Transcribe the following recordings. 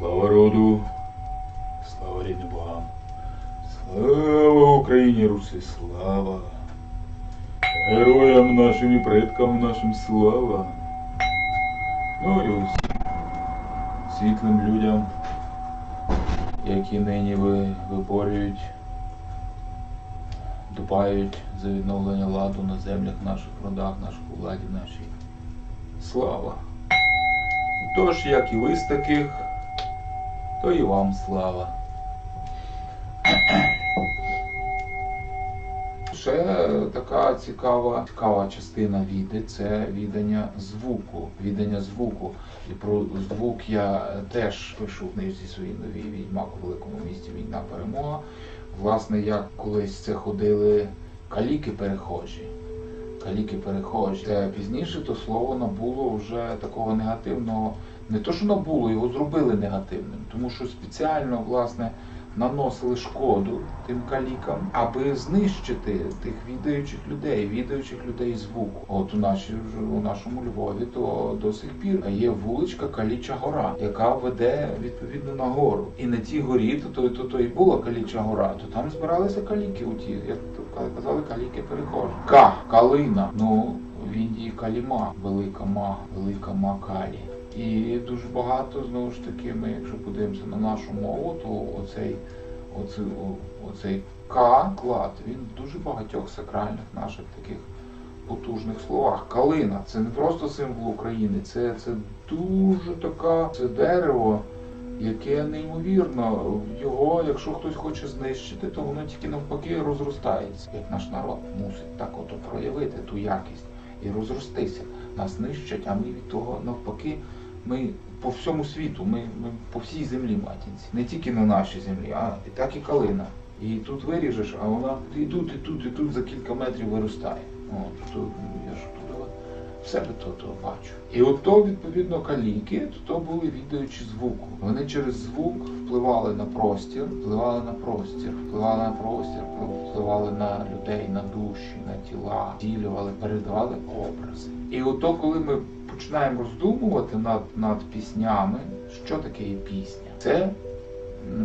Слава роду, слава рідним богам, слава Україні, Русі, слава. Героям нашим і предкам нашим слава. Ну і усім світлим людям, які нині виборюють, дбають за відновлення ладу на землях наших, родах, наших владі нашій. Слава! Тож, як і ви з таких, то і вам слава. Ще така цікава, цікава частина віди це відання звуку. Відання звуку. І про звук я теж пишу в книжці своїй новій відьмак у великому місті Війна перемога. Власне, як колись це ходили каліки перехожі. Каліки перехожі. Це пізніше то слово набуло вже такого негативного. Не то, що набуло, його зробили негативним, тому що спеціально власне наносили шкоду тим калікам, аби знищити тих відаючих людей, відаючих людей звуку. От у нашій у нашому Львові то до сих пір є вуличка Каліча Гора, яка веде відповідно на гору. І на тій горі, то то, то, то і була Каліча Гора, то там збиралися каліки. У ті, як то казали, каліки перехожі. Ка калина. Ну в Індії каліма, велика ма, велика ма калі. І дуже багато знову ж таки, ми, якщо подивимося на нашу мову, то оцей, оцей, оцей К клад, він в дуже багатьох сакральних наших таких потужних словах. Калина це не просто символ України, це, це дуже така це дерево, яке неймовірно. Його, якщо хтось хоче знищити, то воно тільки навпаки розростається. Як наш народ мусить так ото проявити ту якість і розростися. Нас нищать, а ми від того навпаки. Ми по всьому світу, ми, ми по всій землі матінці, не тільки на нашій землі, а і так і калина. І тут виріжеш, а вона і тут, і тут, і тут за кілька метрів виростає. От, то я ж себе то, то бачу. І от то, відповідно, каліки, то, то були віддаючі звуку. Вони через звук впливали на простір, впливали на простір, впливали на простір, впливали на людей, на душі, на тіла, ділювали, передавали образи. І от коли ми починаємо роздумувати над, над піснями, що таке є пісня. Це,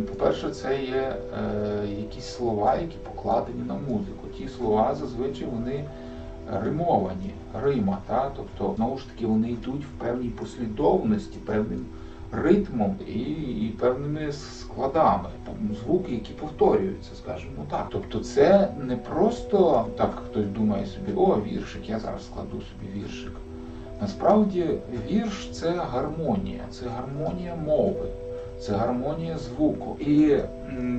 по-перше, це є е, якісь слова, які покладені на музику. Ті слова зазвичай вони римовані, рима, та? тобто, знову ж таки, вони йдуть в певній послідовності, певним ритмом і, і певними складами, там звуки, які повторюються, скажімо так. Тобто, це не просто так хтось думає собі, о, віршик, я зараз складу собі віршик. Насправді вірш це гармонія, це гармонія мови, це гармонія звуку. І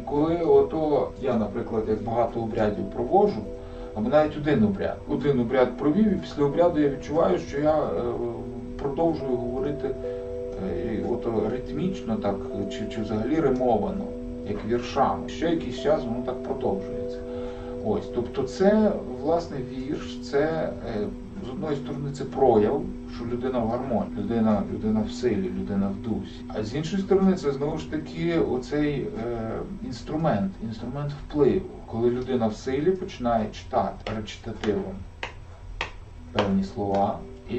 коли ото я, наприклад, як багато обрядів проводжу, або навіть один обряд, один обряд провів, і після обряду я відчуваю, що я продовжую говорити от ритмічно, так чи, чи взагалі римовано, як віршами. Ще якийсь час воно так продовжується. Ось, тобто, це власне вірш, це з одної сторони це прояв, що людина в гармонії, людина, людина в силі, людина в дусі. А з іншої сторони, це знову ж таки оцей е, інструмент, інструмент впливу, коли людина в силі починає читати речитативом певні слова і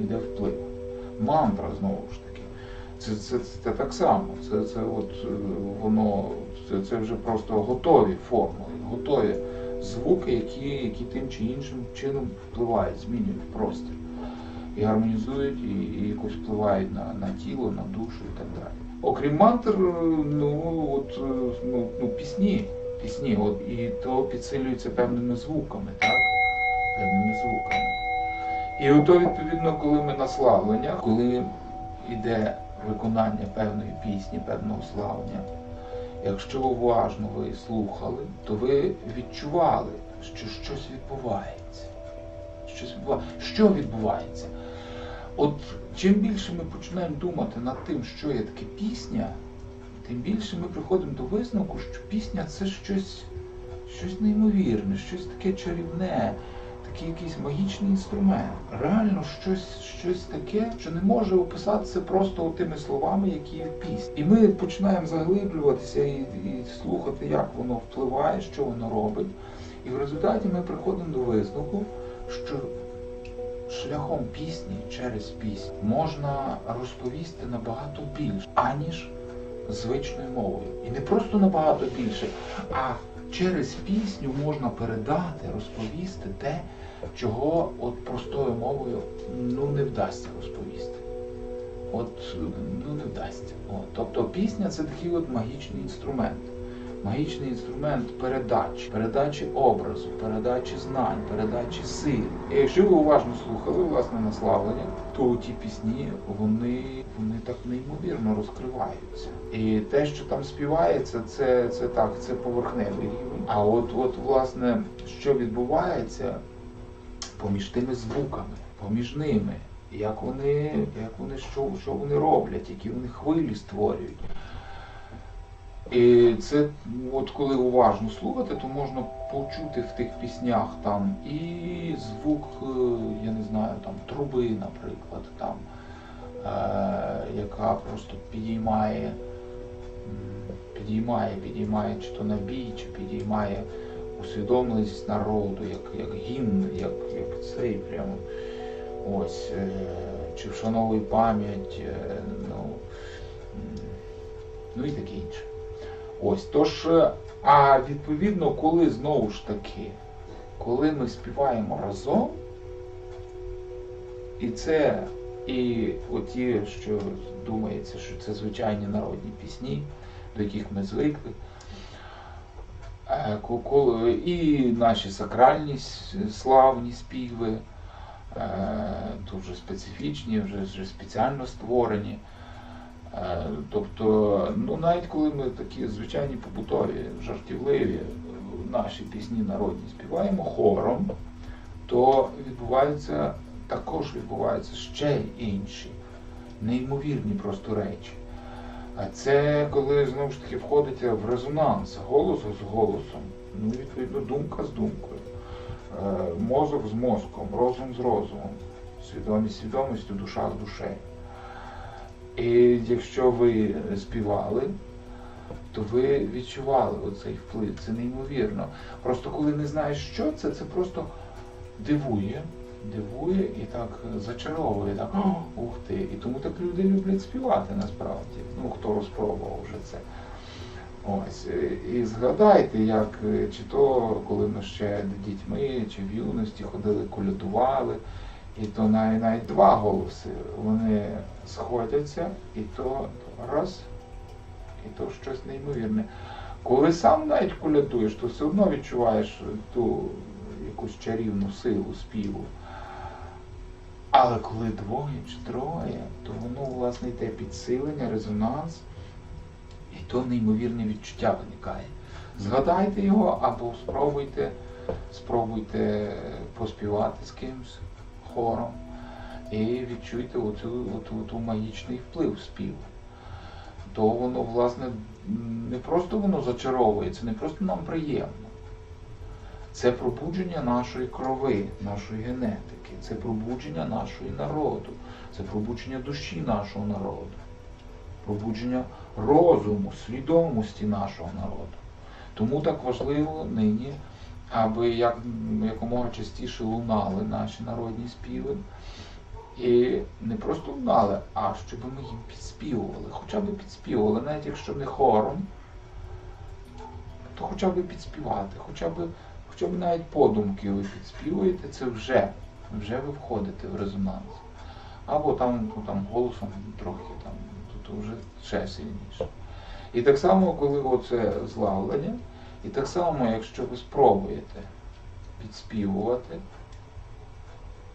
йде вплив. Мантра знову ж таки. Це це, це, це так само. Це це от воно це, це вже просто готові формули, готові звуки, які які тим чи іншим чином впливають, змінюють простір. І гармонізують, і, і якось впливають на на тіло, на душу і так далі. Окрім мантр, ну от ну, ну пісні, пісні, от і то підсилюється певними звуками, так? Певними звуками. І ото, відповідно, коли ми на славлення, коли йде виконання певної пісні, певного славлення, якщо уважно ви слухали, то ви відчували, що щось відбувається. Щось відбувається. Що відбувається? От чим більше ми починаємо думати над тим, що є таке пісня, тим більше ми приходимо до висновку, що пісня це щось, щось неймовірне, щось таке чарівне якийсь магічний інструмент. Реально щось щось таке, що не може описатися просто тими словами, які є в пісні. І ми починаємо заглиблюватися і, і слухати, як воно впливає, що воно робить. І в результаті ми приходимо до висновку, що шляхом пісні через пісню можна розповісти набагато більше, аніж звичною мовою. І не просто набагато більше, а через пісню можна передати, розповісти те, чого от простою мовою ну не вдасться розповісти. От ну не вдасться. От. Тобто пісня це такий от магічний інструмент. Магічний інструмент передачі, передачі образу, передачі знань, передачі сил. І якщо ви уважно слухали власне наславлення, то ті пісні вони, вони так неймовірно розкриваються. І те, що там співається, це, це так, це поверхневий рівень. А от, от власне, що відбувається поміж тими звуками, поміж ними, як вони, як вони що, що вони роблять, які вони хвилі створюють. І це, от коли уважно слухати, то можна почути в тих піснях там і звук, е, я не знаю, там труби, наприклад, там, е, яка просто підіймає, підіймає, підіймає чи то на бій, чи підіймає усвідомленість народу, як, як гімн, як, як цей прямо ось, е, чи вшановує пам'ять, е, ну, ну і таке інше. Ось, тож, е, а відповідно, коли знову ж таки, коли ми співаємо разом, і це, і оті, що думається, що це звичайні народні пісні, до яких ми звикли, е, і наші сакральні славні співи, е, дуже специфічні, вже, вже спеціально створені. Е, Тобто, ну навіть коли ми такі звичайні побутові, жартівливі е, наші пісні народні співаємо хором, то відбуваються також відбуваються ще інші, неймовірні просто речі. А це коли знову ж таки входите в резонанс голос з голосом, ну відповідно думка з думкою, е, мозок з мозком, розум з розумом, свідомість з свідомістю, душа з душею. І якщо ви співали, то ви відчували оцей вплив. Це неймовірно. Просто коли не знаєш, що це, це просто дивує, дивує і так зачаровує. Так, ух ти. І тому так люди люблять співати насправді. Ну, хто розпробував вже це. Ось. І згадайте, як е, чи то, коли ми ще дітьми, чи в юності ходили, колядували. І то навіть, навіть два голоси вони сходяться, і то раз, і то щось неймовірне. Коли сам навіть колядуєш, то все одно відчуваєш ту якусь чарівну силу співу. Але коли двоє чи троє, то воно власне йде підсилення, резонанс, і то неймовірне відчуття виникає. Згадайте його або спробуйте, спробуйте поспівати з кимось хором і відчуйте оцю, оту, оту магічний вплив співу. То воно, власне, не просто воно зачаровує, це не просто нам приємно. Це пробудження нашої крови, нашої генетики, це пробудження нашої народу, це пробудження душі нашого народу, пробудження розуму, свідомості нашого народу. Тому так важливо нині, аби як, якомога частіше лунали наші народні співи. І не просто лунали, а щоб ми їм підспівували, хоча б підспівували, навіть якщо не хором, то хоча б підспівати, хоча б, хоча б навіть подумки ви підспівуєте, це вже, вже ви входите в резонанс. Або там, ну, там голосом трохи там, то вже ще сильніше. І так само, коли оце злавлення, і так само, якщо ви спробуєте підспівувати,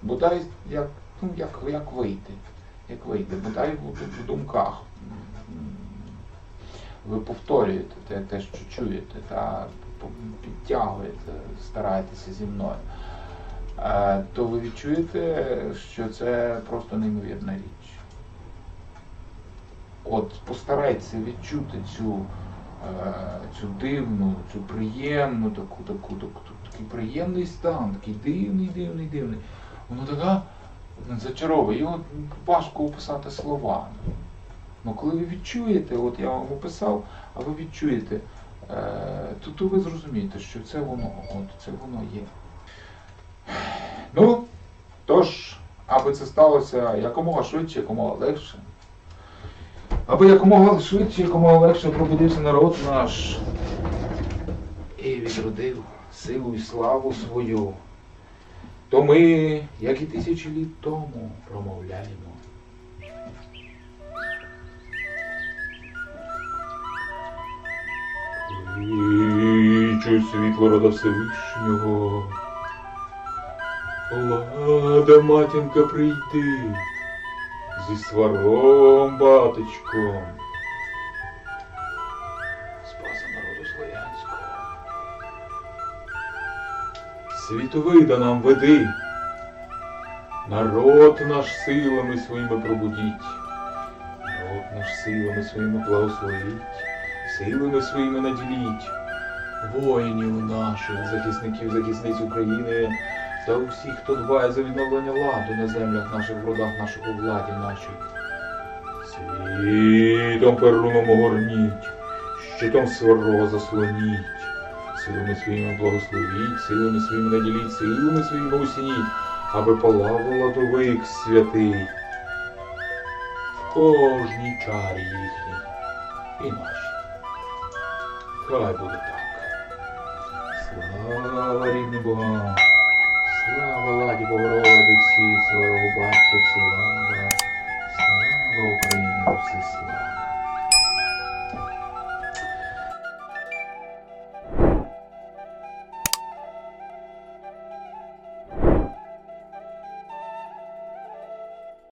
бодай як, ну, як, як вийти, як вийде, бодай в, в думках. Ви повторюєте те, те, що чуєте, та підтягуєте, стараєтеся зі мною, е, то ви відчуєте, що це просто неймовірна річ. От постарайтеся відчути цю, цю дивну, цю приємну, таку, таку, таку, такий приємний стан, такий дивний, дивний, дивний. Воно така зачаровує. Його важко описати словами. Ну коли ви відчуєте, от я вам описав, а ви відчуєте, е, то, то ви зрозумієте, що це воно, от це воно є. Ну, тож, аби це сталося якомога швидше, якомога легше. Аби якомога швидше, якомога легше пробудився народ наш і відродив силу і славу свою, то ми, як і тисячі літ тому, промовляємо. Кличу світло рода Всевишнього. Лада, матінка, прийди зі сваром, батечком. Спаса народу славянського. Світовида нам веди, народ наш силами своїми пробудіть, народ наш силами своїми благословіть, силами своїми наділіть, воїнів наших, захисників, захисниць України та усіх, хто дбає за відновлення ладу на землях наших, в родах наших, у владі нашій. Світом перуном огорніть, щитом сварого заслоніть, силами своїми благословіть, силами своїми наділіть, силами своїми усініть, аби палав ладовик святий. В кожній чарі їхній і нашій. Хай буде так. Слава рідним Богам! Ладі Богородиці, слава батьку, слава, слава Україні, всі слава.